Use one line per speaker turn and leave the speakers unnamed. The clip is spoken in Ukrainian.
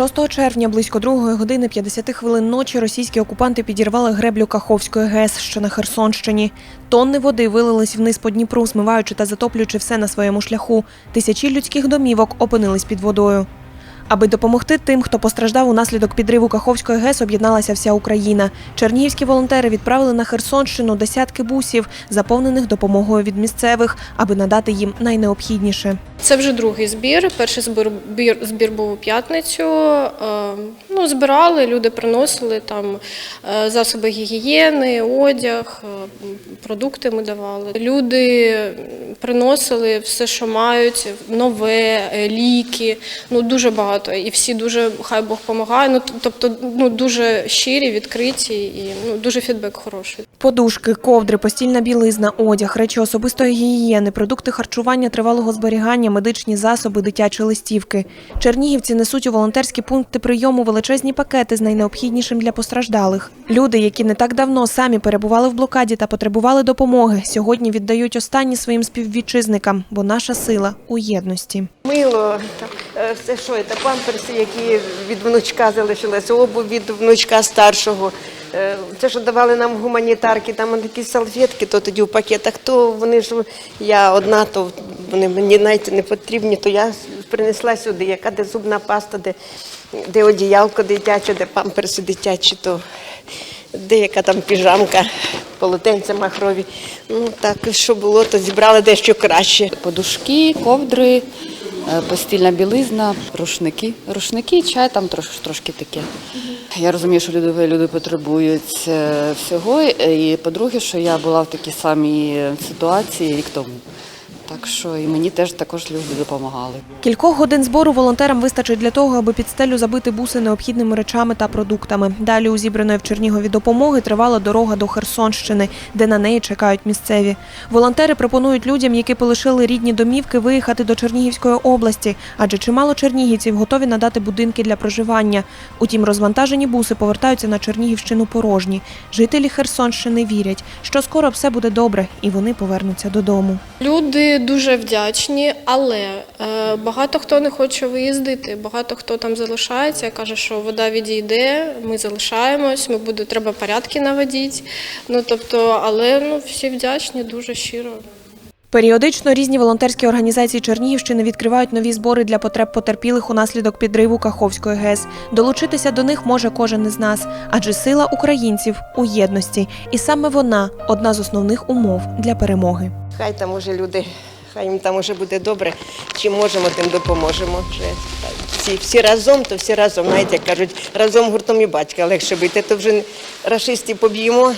6 червня близько 2 години 50 хвилин ночі російські окупанти підірвали греблю Каховської ГЕС, що на Херсонщині. Тонни води вилились вниз по Дніпру, змиваючи та затоплюючи все на своєму шляху. Тисячі людських домівок опинились під водою. Аби допомогти тим, хто постраждав унаслідок підриву Каховської ГЕС, об'єдналася вся Україна. Чернігівські волонтери відправили на Херсонщину десятки бусів, заповнених допомогою від місцевих, аби надати їм найнеобхідніше.
Це вже другий збір. Перший збір, бір- збір був у п'ятницю. Е, Ну, збирали, люди приносили там е, засоби гігієни, одяг, е, продукти ми давали. Люди приносили все, що мають, нове, ліки. Ну дуже багато. І всі дуже хай Бог допомагає. Ну тобто, ну дуже щирі, відкриті і ну дуже фідбек хороший.
Подушки, ковдри, постільна білизна, одяг, речі особистої гігієни, продукти харчування тривалого зберігання, медичні засоби, дитячі листівки. Чернігівці несуть у волонтерські пункти прийому величезні пакети з найнеобхіднішим для постраждалих. Люди, які не так давно самі перебували в блокаді та потребували допомоги, сьогодні віддають останні своїм співвітчизникам, бо наша сила у єдності.
Мило, е, це що, це памперси, які від внучка залишилися, обув від внучка старшого. Е, Це, що давали нам гуманітарки, там такі салфетки, то тоді в пакетах, то вони ж я одна, то вони мені навіть не потрібні, то я принесла сюди, яка де зубна паста, де, де одіялко дитяче, де памперси дитячі, то деяка там піжамка, полотенця махрові. Ну так, що було, то зібрали дещо краще.
подушки, ковдри, постільна білизна, рушники. Рушники, чай там трош, трошки таке. Я розумію, що люди, люди потребують е, всього. І по-друге, що я була в такій самій ситуації рік тому. Так що і мені теж також люди допомагали.
Кількох годин збору волонтерам вистачить для того, аби під стелю забити буси необхідними речами та продуктами. Далі у зібраної в Чернігові допомоги тривала дорога до Херсонщини, де на неї чекають місцеві. Волонтери пропонують людям, які полишили рідні домівки, виїхати до Чернігівської області, адже чимало чернігівців готові надати будинки для проживання. Утім, розвантажені буси повертаються на Чернігівщину порожні. Жителі Херсонщини вірять, що скоро все буде добре, і вони повернуться додому.
Люди дуже вдячні, але е, багато хто не хоче виїздити, багато хто там залишається, каже, що вода відійде, ми залишаємось, ми буде, треба порядки наводити. Ну тобто, але ну всі вдячні дуже щиро.
Періодично різні волонтерські організації Чернігівщини відкривають нові збори для потреб потерпілих унаслідок підриву Каховської ГЕС. Долучитися до них може кожен із нас, адже сила українців у єдності, і саме вона одна з основних умов для перемоги.
Хай там уже люди, хай їм там уже буде добре. Чим можемо, тим допоможемо. Вже всі, всі разом, то всі разом. Знаєте, як кажуть, разом гуртом і батька легше бити. То вже рашистів поб'ємо,